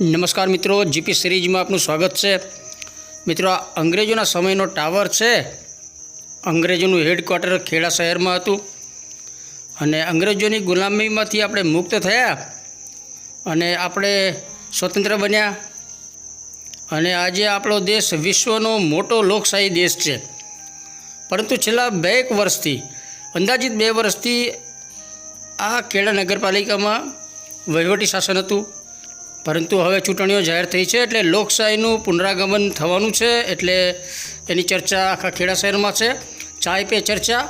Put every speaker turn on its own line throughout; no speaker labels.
નમસ્કાર મિત્રો જીપી સિરીઝમાં આપનું સ્વાગત છે. મિત્રો, આ અંગ્રેજોના સમયનો ટાવર છે. અંગ્રેજોનું હેડક્વાર્ટર ખેડા શહેરમાં હતું અને અંગ્રેજોની ગુલામીમાંથી આપણે મુક્ત થયા અને આપણે સ્વતંત્ર બન્યા અને આજે આપણો દેશ વિશ્વનો મોટો લોકશાહી દેશ છે. પરંતુ છેલ્લા બે એક વર્ષથી, અંદાજિત બે વર્ષથી આ ખેડા નગરપાલિકામાં વહીવટી શાસન હતું. પરંતુ હવે ચૂંટણીઓ જાહેર થઈ છે એટલે લોકશાહીનું પુનરાગમન થવાનું છે એટલે એની ચર્ચા આખા ખેડા શહેરમાં છે. ચાય પે ચર્ચા.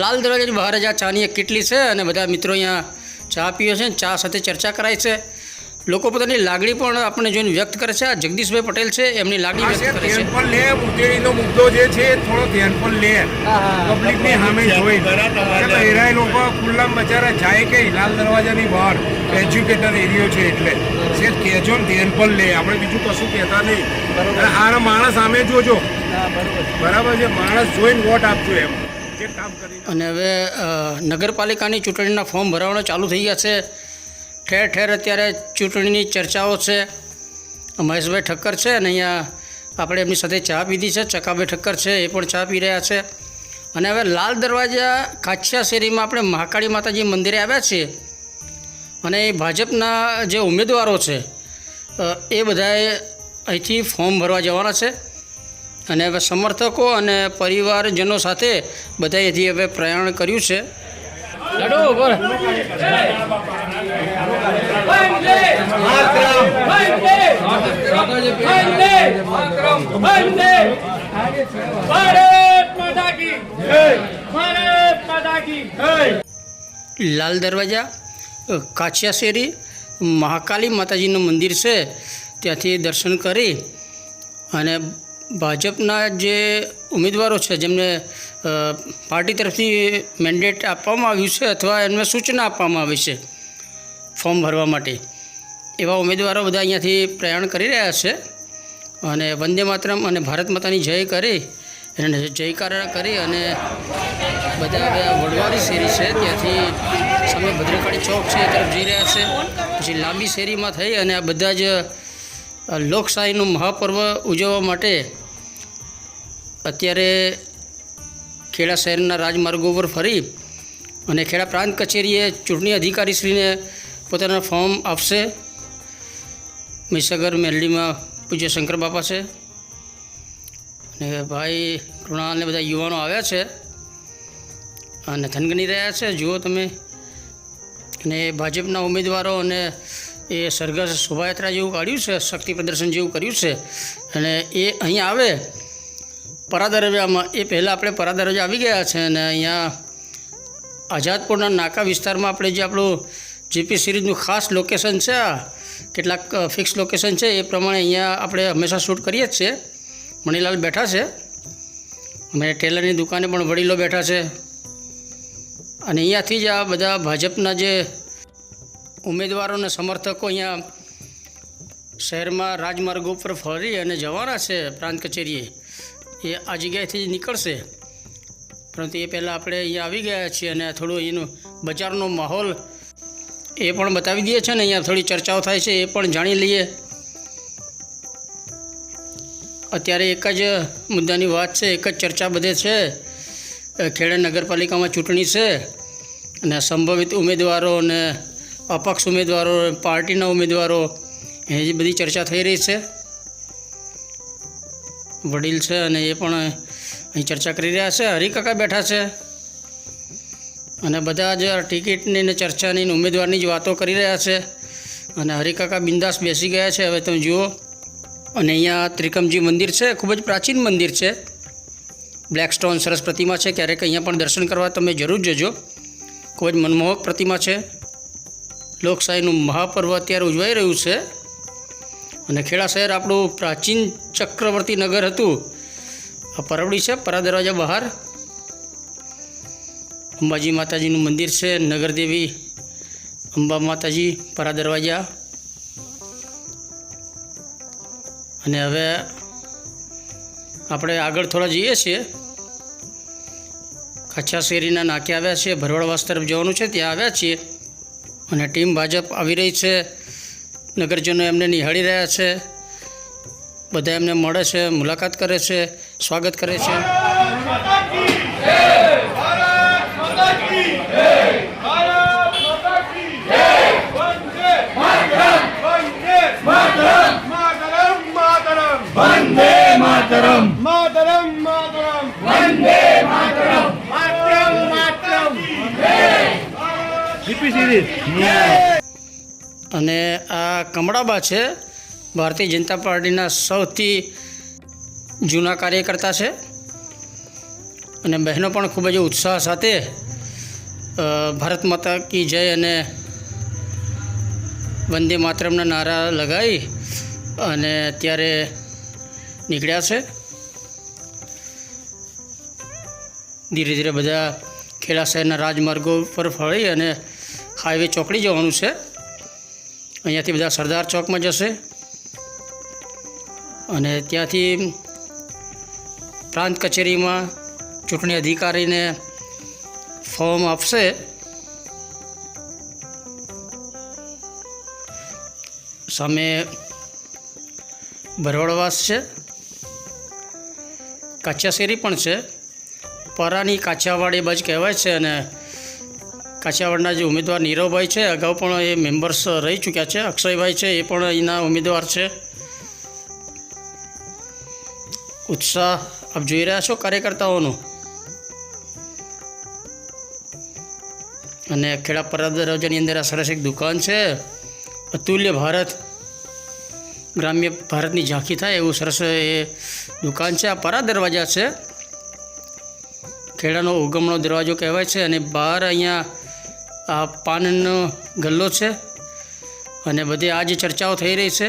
લાલ દરવાજાની બહાર જ આ ચાની એક કેટલી છે અને બધા મિત્રો અહીંયા ચા પીએ છે ચા સાથે ચર્ચા કરાય છે. લોકો પોતાની લાગણી પણ આપણને જોઈને વ્યક્ત કરે છે. આ જગદીશભાઈ પટેલ છે એમની લાગણી વ્યક્ત
છે
કરે છે.
ધ્યાન લે ઉતેડીનો મુદ્દો જે છે એ થોડો ધ્યાન પણ લે. પબ્લિકની સામે જોઈ. એરાય લોકો ખુલ્લામાં બચારા જાય કે લાલ દરવાજાની બહાર. એજ્યુકેટેડ એરિયો છે એટલે. છે કહેજો ને ધ્યાન પર લે. આપણે બીજું કશું કહેતા નહીં. અને આના માણસ સામે જોજો. બરાબર. છે? માણસ જોઈને વોટ આપજો એમ. કામ કરી
અને હવે નગરપાલિકાની ચૂંટણીના ફોર્મ ભરાવાના ચાલુ થઈ ગયા છે. ઠેર ઠેર અત્યારે ચૂંટણીની ચર્ચાઓ છે. મહેશભાઈ ઠક્કર છે અને અહીંયા આપણે એમની સાથે ચા પીધી છે. ચકાભાઈ ઠક્કર છે એ પણ ચા પી રહ્યા છે. અને હવે લાલ દરવાજા કાછિયા શેરીમાં આપણે મહાકાળી માતાજી મંદિરે આવ્યા છીએ. અને ભાજપના જે ઉમેદવારો છે એ બધાએ અહીંથી ફોર્મ ભરવા જવાના છે. અને હવે સમર્થકો અને પરિવારજનો સાથે બધાએ અહીંથી હવે પ્રયાણ કર્યું છે. લાલ દરવાજા. કાછિયા શેરી, મહાકાલી માતાજીનું મંદિર છે. ત્યાંથી દર્શન કરી અને ભાજપના જે ઉમેદવારો છે, જેમને પાર્ટી તરફથી મેન્ડેટ આપવામાં આવ્યું છે અથવા એમને સૂચના આપવામાં આવી છે ફોર્મ ભરવા માટે, એવા ઉમેદવારો બધા અહીંયાથી પ્રયાણ કરી રહ્યા છે. અને વંદે માતરમ અને ભારત માતાની જય કરી, એને જયકાર કરી અને બધા વડવાની શેરી છે, ત્યાંથી સામે ભદ્રકાળી ચોક છે, એ તરફ જઈ રહ્યા છે. પછી લાંબી શેરીમાં થઈ અને આ બધા જ લોકશાહીનું મહાપર્વ ઉજવવા માટે અત્યારે ખેડા શહેરના રાજમાર્ગો પર ફરી અને ખેડા પ્રાંત કચેરીએ ચૂંટણી અધિકારીશ્રીને પોતાના ફોર્મ આપશે. મહીસાગર મેલડીમાં પૂજ્ય શંકર બાપા છે. અને ભાઈ કૃણાલને બધા યુવાનો આવ્યા છે. અને થનગની રહ્યા છે. જુઓ તમે. અને ભાજપના ઉમેદવારો અને એ સરઘસ શોભાયાત્રા જેવું કાઢ્યું છે, શક્તિ પ્રદર્શન જેવું કર્યું છે. અને એ અહીંયા આવે પરાદરજામાં એ પહેલાં આપણે પરાદરજા આવી ગયા છે અને અહીંયા આઝાદપુરના નાકા વિસ્તારમાં આપણે જે આપણું જીપી સિરીઝનું ખાસ લોકેશન છે, આ કેટલાક ફિક્સ લોકેશન છે, એ પ્રમાણે અહીંયા આપણે હંમેશા શૂટ કરીએ જ છીએ. મણીલાલ બેઠા છે. અને ટેલરની દુકાને પણ વડીલો બેઠા છે. અને અહીંયાથી જ આ બધા ભાજપના જે ઉમેદવારોને સમર્થકો અહીંયા શહેરમાં રાજમાર્ગો ઉપર ફરી અને જવાના છે પ્રાંત કચેરીએ, એ આ જગ્યાએથી જ નીકળશે. પરંતુ એ પહેલાં આપણે અહીંયા આવી ગયા છીએ અને થોડું અહીંનું બજારનો માહોલ એ પણ બતાવી દઈએ છે ને, અહીંયા થોડી ચર્ચાઓ થાય છે એ પણ જાણી લઈએ. અત્યારે એક જ મુદ્દાની વાત છે, એક જ ચર્ચા બધે છે. ખેડા નગરપાલિકામાં ચૂંટણી છે અને સંભવિત ઉમેદવારો અને અપક્ષ ઉમેદવારો, પાર્ટીના ઉમેદવારો એની બધી ચર્ચા થઈ રહી છે. વડીલ છે અને એ પણ અહીં ચર્ચા કરી રહ્યા છે. હરિકાકા બેઠા છે અને બધા જ ટિકિટની ને ચર્ચાની ને ઉમેદવારની જ વાતો કરી રહ્યા છે અને હરિકાકા બિંદાસ બેસી ગયા છે. હવે તમે જુઓ અને અહીંયા ત્રિકમજી મંદિર છે, ખૂબ જ પ્રાચીન મંદિર છે. બ્લેક સ્ટોન સરસ પ્રતિમા છે. ક્યારેક અહીંયા પણ દર્શન કરવા તમે જરૂર જજો. ખૂબ જ મનમોહક પ્રતિમા છે. લોકશાહીનું મહાપર્વ અત્યારે ઉજવાઈ રહ્યું છે. અને ખેડા શહેર આપણું પ્રાચીન ચક્રવર્તી નગર હતું. આ પરવડી છે, પરા દરવાજા બહાર. અંબાજી માતાજીનું મંદિર છે, નગરદેવી, અંબા માતાજી, પરા દરવાજા. અને હવે આપણે આગળ થોડા જઈએ છીએ. કચ્છા શેરીના નાકે આવ્યા છીએ ભરવાડવાસ તરફ જવાનું છે, ત્યાં આવ્યા છીએ. અને ટીમ ભાજપ આવી રહી છે. નગરજનો એમને નિહાળી રહ્યા છે. બધા એમને મળે છે, મુલાકાત કરે છે, સ્વાગત કરે છે.
માતરમ માતરમ માતરમ વંદે માતરમ માતરમ માતરમ જીપી સિરીઝ
અને આ કમળાબા છે ભારતીય જનતા પાર્ટીના સૌથી જૂના કાર્યકર્તા છે. અને બહેનો પણ ખૂબ જ ઉત્સાહ સાથે ભારત માતા કી જય અને વંદે માતરમના નારા લગાવી અને અત્યારે નીકળ્યા છે. ધીરે ધીરે બધા ખેડા શહેરના રાજમાર્ગો પર ફળી અને હાઈવે ચોકડી જવાનું છે. અહીંયાથી બધા સરદાર ચોકમાં જશે. અને ત્યાંથી પ્રાંત કચેરીમાં ચૂંટણી અધિકારીને ફોર્મ આપશે. સામે ભરવાડવાસ છે. કાચિયા શેરી પણ છે. પરાની કાચિયાવાડ બજ કહેવાય છે અને કાછિયાવાડના જે ઉમેદવાર નીરવભાઈ છે, અગાઉ પણ એ મેમ્બર્સ રહી ચૂક્યા છે. અક્ષયભાઈ છે, એ પણ અહીંના ઉમેદવાર છે. ઉત્સાહ, આપ જોઈ રહ્યા છો કાર્યકર્તાઓનો? અને ખેડા પરત દરવાજાની અંદર આ સરસ એક દુકાન છે. અતુલ્ય ભારત, ગ્રામ્ય ભારતની ઝાંખી થાય એવું સરસ એ દુકાન છે. આ પરા દરવાજા છે. ખેડાનો ઉગમનો દરવાજો કહેવાય છે અને બહાર અહીંયા આ પાનનો ગલ્લો છે અને બધી આ જે ચર્ચાઓ થઈ રહી છે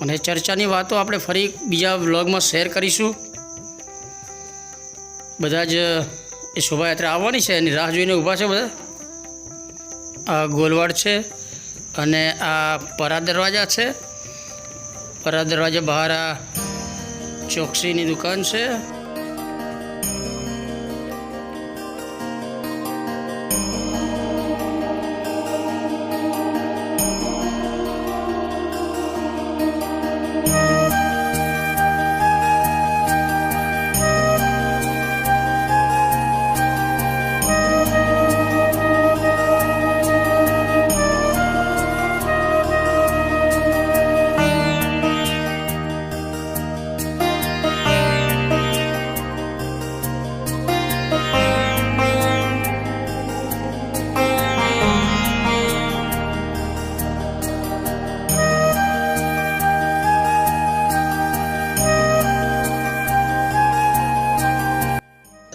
અને ચર્ચાની વાતો આપણે ફરી બીજા વ્લોગમાં શેર કરીશું. બધા જ એ શોભાયાત્રા આવવાની છે એની રાહ જોઈને ઊભા છે બધા. આ ગોલવાડ છે અને આ પરા દરવાજા છે. પરા દરવાજા બહાર આ ચોકસીની દુકાન છે.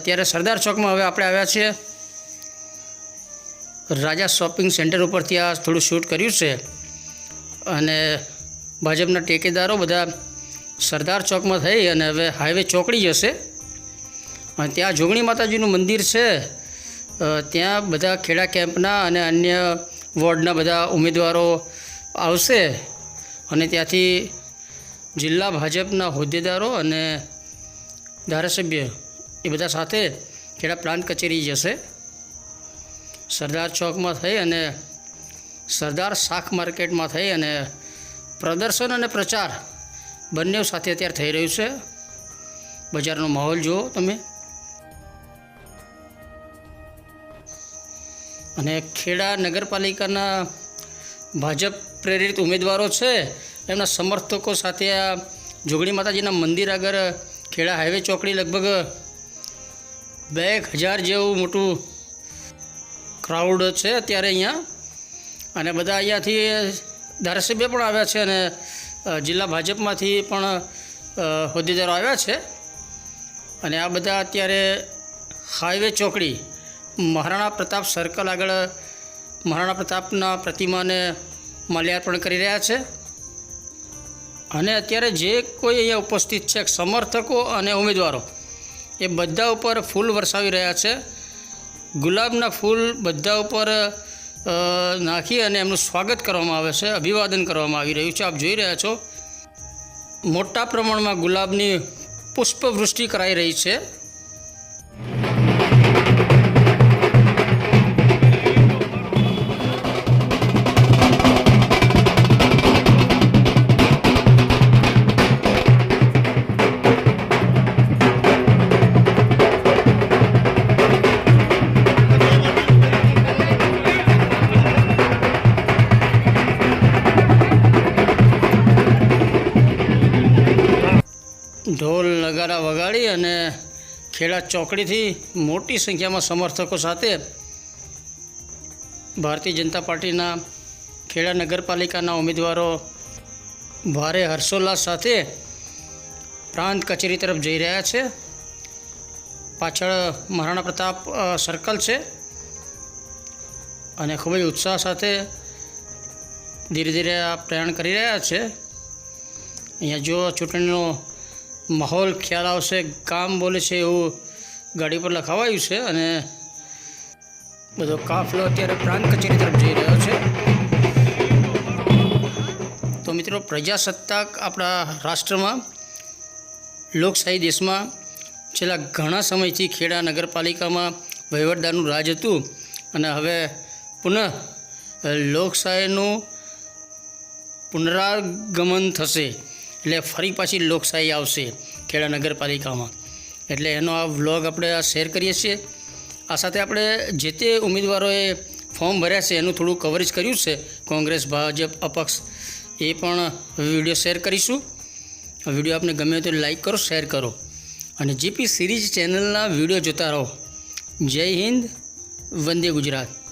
અત્યારે સરદાર ચોકમાં હવે આપણે આવ્યા છીએ. રાજા શોપિંગ સેન્ટર ઉપરથી આ થોડું શૂટ કર્યું છે. અને ભાજપના ટેકેદારો બધા સરદાર ચોકમાં થઈ અને હવે હાઈવે ચોકડી જશે. અને ત્યાં જોગણી માતાજીનું મંદિર છે. ત્યાં બધા ખેડા કેમ્પના અને અન્ય વોર્ડના બધા ઉમેદવારો આવશે. અને ત્યાંથી જિલ્લા ભાજપના હોદ્દેદારો અને ધારાસભ્ય એ બધા સાથે ખેડા પ્લાન્ટ કચેરી જશે. સરદાર ચોકમાં થઈ અને સરદાર શાક માર્કેટમાં થઈ અને પ્રદર્શન અને પ્રચાર બંને સાથે અત્યારે થઈ રહ્યું છે. બજારનો માહોલ જુઓ તમે. અને ખેડા નગરપાલિકાના ભાજપ પ્રેરિત ઉમેદવારો છે. એમના સમર્થકો સાથે આ જોગણી માતાજીના મંદિર આગળ ખેડા હાઈવે ચોકડી લગભગ બે એક હજાર જેવું મોટું ક્રાઉડ છે અત્યારે અહીંયા. અને બધા અહીંયાથી ધારાસભ્ય પણ આવ્યા છે અને જિલ્લા ભાજપમાંથી પણ હોદ્દેદારો આવ્યા છે. અને આ બધા અત્યારે હાઈવે ચોકડી, મહારાણા પ્રતાપ સર્કલ આગળ, મહારાણા પ્રતાપના પ્રતિમાને માલ્યાર્પણ કરી રહ્યા છે. અને અત્યારે જે કોઈ અહીંયા ઉપસ્થિત છે સમર્થકો અને ઉમેદવારો. એ બધા ઉપર ફૂલ વરસાવી રહ્યા છે. ગુલાબના ફૂલ બધા ઉપર નાખી અને એમનું સ્વાગત કરવામાં આવે છે, અભિવાદન કરવામાં આવી રહ્યું છે. આપ જોઈ રહ્યા છો, મોટા પ્રમાણમાં ગુલાબની પુષ્પવૃષ્ટિ કરાઈ રહી છે. નગારા વગાડી અને ખેડા ચોકડીથી મોટી સંખ્યામાં સમર્થકો સાથે ભારતીય જનતા પાર્ટીના ખેડા નગરપાલિકાના ઉમેદવારો ભારે હર્ષોલ્લાસ સાથે પ્રાંત કચેરી તરફ જઈ રહ્યા છે. પાછળ મહારાણા પ્રતાપ સર્કલ છે અને ખૂબ જ ઉત્સાહ સાથે ધીરે ધીરે આ પ્રયાણ કરી રહ્યા છે. અહીંયા જો ચૂંટણીનો માહોલ ખ્યાલ આવશે કામ બોલે છે એવું ગાડી પર લખાવાયું છે અને બધો કાફલો અત્યારે પ્રાંત કચેરી તરફ જઈ રહ્યો છે. તો મિત્રો, પ્રજાસત્તાક આપણા રાષ્ટ્રમાં, લોકશાહી દેશમાં છેલ્લા ઘણા સમયથી ખેડા નગરપાલિકામાં વહીવટદારનું રાજ હતું અને હવે પુનઃ લોકશાહીનું પુનરાગમન થશે. એટલે ફરી પાછી લોકશાહી આવશે ખેડા નગરપાલિકામાં. એટલે એનો આ વ્લોગ આપણે આ શેર કરીએ છીએ. આ સાથે આપણે જે તે ઉમેદવારોએ ફોર્મ ભર્યા છે એનું થોડું કવરેજ કર્યું છે. કોંગ્રેસ, ભાજપ, અપક્ષ, એ પણ વીડિયો શેર કરીશું. વીડિયો આપને ગમે તો લાઈક કરો, શેર કરો. અને જીપી સિરીઝ ચેનલના વીડિયો જોતા રહો. જય હિન્દ, વંદે ગુજરાત.